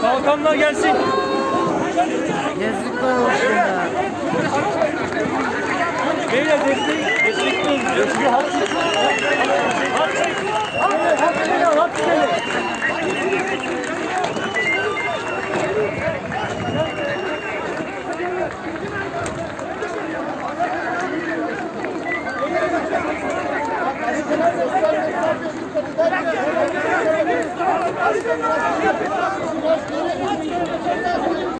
Kalkanlar gelsin. Yazıklar olsun ya. Beyler destek, Olha,